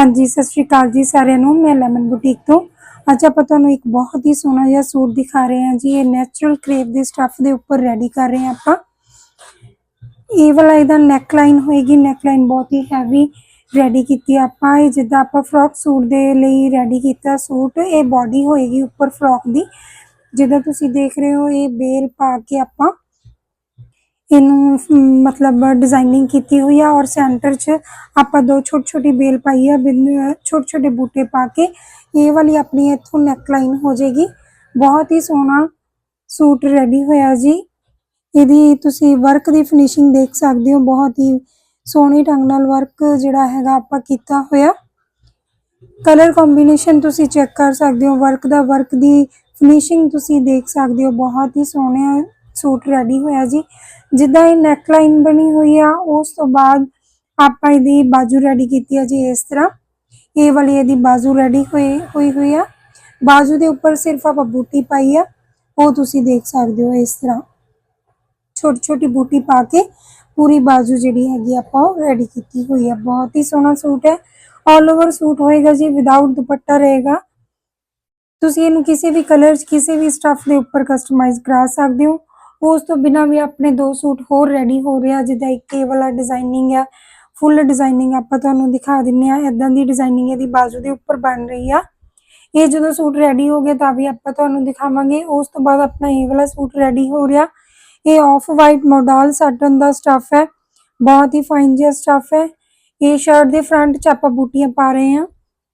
ਹਾਂਜੀ, ਸਤਿ ਸ਼੍ਰੀ ਅਕਾਲ ਜੀ ਸਾਰਿਆਂ ਨੂੰ। ਮੈਂ ਲੈਮਨ ਬੁਟੀਕ ਤੋਂ। ਅੱਜ ਆਪਾਂ ਤੁਹਾਨੂੰ ਇੱਕ ਬਹੁਤ ਹੀ ਸੋਹਣਾ ਜਿਹਾ ਸੂਟ ਦਿਖਾ ਰਹੇ ਹਾਂ ਜੀ। ਇਹ ਨੈਚੁਰਲ ਕ੍ਰੇਪ ਦੇ ਸਟੱਫ ਦੇ ਉੱਪਰ ਰੈਡੀ ਕਰ ਰਹੇ ਹਾਂ ਆਪਾਂ। ਇਹ ਵਾਲਾ ਇਹਦਾ ਨੈਕ ਲਾਈਨ ਹੋਏਗੀ। ਨੈਕ ਲਾਈਨ ਬਹੁਤ ਹੀ ਹੈਵੀ ਰੈਡੀ ਕੀਤੀ ਆਪਾਂ। ਇਹ ਜਿੱਦਾਂ ਆਪਾਂ ਫਰੋਕ ਸੂਟ ਦੇ ਲਈ ਰੈਡੀ ਕੀਤਾ ਸੂਟ, ਇਹ ਬਾਡੀ ਹੋਏਗੀ ਉੱਪਰ ਫਰੋਕ ਦੀ। ਜਿੱਦਾਂ ਤੁਸੀਂ ਦੇਖ ਰਹੇ ਹੋ, ਇਹ ਬੇਲ ਪਾ ਕੇ ਆਪਾਂ ਇਹਨੂੰ ਅਮ, ਮਤਲਬ ਡਿਜ਼ਾਈਨਿੰਗ ਕੀਤੀ ਹੋਈ ਆ ਔਰ ਸੈਂਟਰ 'ਚ ਆਪਾਂ ਦੋ ਛੋਟੀ ਛੋਟੀ ਬੇਲ ਪਾਈ ਆ ਛੋਟੇ ਛੋਟੇ ਬੂਟੇ ਪਾ ਕੇ। ਇਹ ਵਾਲੀ ਆਪਣੀ ਇੱਥੋਂ ਨੈਕ ਲਾਈਨ ਹੋ ਜਾਏਗੀ। ਬਹੁਤ ਹੀ ਸੋਹਣਾ ਸੂਟ ਰੈਡੀ ਹੋਇਆ ਜੀ। ਇਹਦੀ ਤੁਸੀਂ ਵਰਕ ਦੀ ਫਿਨਿਸ਼ਿੰਗ ਦੇਖ ਸਕਦੇ ਹੋ। ਬਹੁਤ ਹੀ ਸੋਹਣੇ ਢੰਗ ਨਾਲ ਵਰਕ ਜਿਹੜਾ ਹੈਗਾ ਆਪਾਂ ਕੀਤਾ ਹੋਇਆ। ਕਲਰ ਕੰਬੀਨੇਸ਼ਨ ਤੁਸੀਂ ਚੈੱਕ ਕਰ ਸਕਦੇ ਹੋ। ਵਰਕ ਦਾ ਵਰਕ ਦੀ ਫਿਨਿਸ਼ਿੰਗ ਤੁਸੀਂ ਦੇਖ ਸਕਦੇ ਹੋ। ਬਹੁਤ ਹੀ ਸੋਹਣੇ ਸੂਟ ਰੈਡੀ ਹੋਇਆ ਜੀ। ਜਿੱਦਾਂ ਇਹ ਨੈਕ ਲਾਈਨ ਬਣੀ ਹੋਈ ਆ, ਉਸ ਤੋਂ ਬਾਅਦ ਆਪਾਂ ਇਹਦੀ ਬਾਜੂ ਰੈਡੀ ਕੀਤੀ ਆ ਜੀ ਇਸ ਤਰ੍ਹਾਂ। ਇਹ ਵਾਲੀ ਇਹਦੀ ਬਾਜੂ ਰੈਡੀ ਹੋਈ ਹੋਈ ਹੋਈ ਆ। ਬਾਜੂ ਦੇ ਉੱਪਰ ਸਿਰਫ ਆਪਾਂ ਬੂਟੀ ਪਾਈ ਆ। ਉਹ ਤੁਸੀਂ ਦੇਖ ਸਕਦੇ ਹੋ ਇਸ ਤਰ੍ਹਾਂ। ਛੋਟੀ ਛੋਟੀ ਬੂਟੀ ਪਾ ਕੇ ਪੂਰੀ ਬਾਜੂ ਜਿਹੜੀ ਹੈਗੀ ਆਪਾਂ ਉਹ ਰੈਡੀ ਕੀਤੀ ਹੋਈ ਆ। ਬਹੁਤ ਹੀ ਸੋਹਣਾ ਸੂਟ ਹੈ। ਆਲ ਓਵਰ ਸੂਟ ਹੋਏਗਾ ਜੀ ਵਿਦਆਊਟ ਦੁਪੱਟਾ ਰਹੇਗਾ। ਤੁਸੀਂ ਇਹਨੂੰ ਕਿਸੇ ਵੀ ਕਲਰ 'ਚ, ਕਿਸੇ ਵੀ ਸਟੱਫ ਦੇ ਉੱਪਰ ਕਸਟਮਾਈਜ਼ ਕਰਾ ਸਕਦੇ ਹੋ। ਉਸ ਤੋਂ ਬਿਨਾ ਵੀ ਆਪਣੇ ਦੋ ਸੂਟ ਹੋਰ ਰੈਡੀ ਹੋ ਰਿਹਾ, ਜਿੱਦਾਂ ਇੱਕ ਇਹ ਵਾਲਾ ਡਿਜ਼ਾਈਨਿੰਗ ਆ ਫੁੱਲ ਡਿਜ਼ਾਈਨਿੰਗ ਆਪਾਂ ਤੁਹਾਨੂੰ ਦਿਖਾ ਦਿੰਨੇ ਆ ਇਦਾਂ ਦੀ ਡਿਜ਼ਾਈਨਿੰਗ ਇਹਦੀ ਬਾਜੂ ਦੇ ਉੱਪਰ ਬਣ ਰਹੀ ਆ। ਇਹ ਜਦੋਂ ਸੂਟ ਰੈਡੀ ਹੋ ਗਿਆ ਤਾਂ ਵੀ ਆਪਾਂ ਤੁਹਾਨੂੰ ਦਿਖਾਵਾਂਗੇ, ਉਸ ਤੋਂ ਬਾਅਦ ਆਪਣਾ ਇਹ ਵਾਲਾ ਸੂਟ ਰੈਡੀ ਹੋ ਰਿਹਾ। ਇਹ ਆਫ ਵਾਈਟ ਮੋਡਲ ਸਾਟਨ ਦਾ ਸਟੱਫ ਹੈ, ਬਹੁਤ ਹੀ ਫਾਈਨ ਜਿਹਾ ਸਟਫ ਹੈ। ਇਹ ਸ਼ਰਟ ਦੇ ਫਰੰਟ 'ਚ ਆਪਾਂ ਬੂਟੀਆਂ ਪਾ ਰਹੇ ਹਾਂ,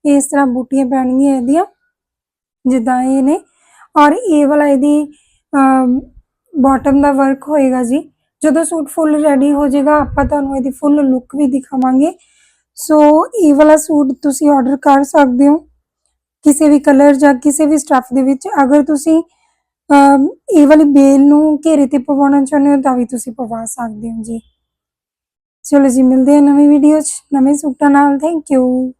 ਇਸ ਤਰ੍ਹਾਂ ਬੂਟੀਆਂ ਪੈਣਗੀਆਂ ਇਹਦੀਆਂ, ਜਿੱਦਾਂ ਇਹ ਨੇ। ਔਰ ਇਹ ਵਾਲਾ ਇਹਦੀ ਬਾਟਮ ਦਾ ਵਰਕ ਹੋਏਗਾ ਜੀ। ਜਦੋਂ ਸੂਟ ਫੁੱਲ ਰੈਡੀ ਹੋ ਜਾਏਗਾ, ਆਪਾਂ ਤੁਹਾਨੂੰ ਇਹਦੀ ਫੁੱਲ ਲੁੱਕ ਵੀ ਦਿਖਾਵਾਂਗੇ। ਸੋ ਇਹ ਵਾਲਾ ਸੂਟ ਤੁਸੀਂ ਆਰਡਰ ਕਰ ਸਕਦੇ ਹੋ। ਕਿਸੇ ਵੀ ਕਲਰ ਜਾਂ ਕਿਸੇ ਵੀ ਸਟਫ ਦੇ ਵਿੱਚ। ਅਗਰ ਤੁਸੀਂ ਇਹ ਵਾਲੀ ਬੇਲ ਨੂੰ ਘੇਰੇ ਤੇ ਪਵਾਉਣਾ ਚਾਹੁੰਦੇ ਹੋ, ਤਾਂ ਵੀ ਤੁਸੀਂ ਪਵਾ ਸਕਦੇ ਹੋ ਜੀ। ਚਲੋ ਜੀ, ਮਿਲਦੇ ਹਾਂ ਨਵੀਂ ਵੀਡੀਓ 'ਚ। ਨਵੇਂ ਸੂਟਾਂ ਨਾਲ ਥੈਂਕ ਯੂ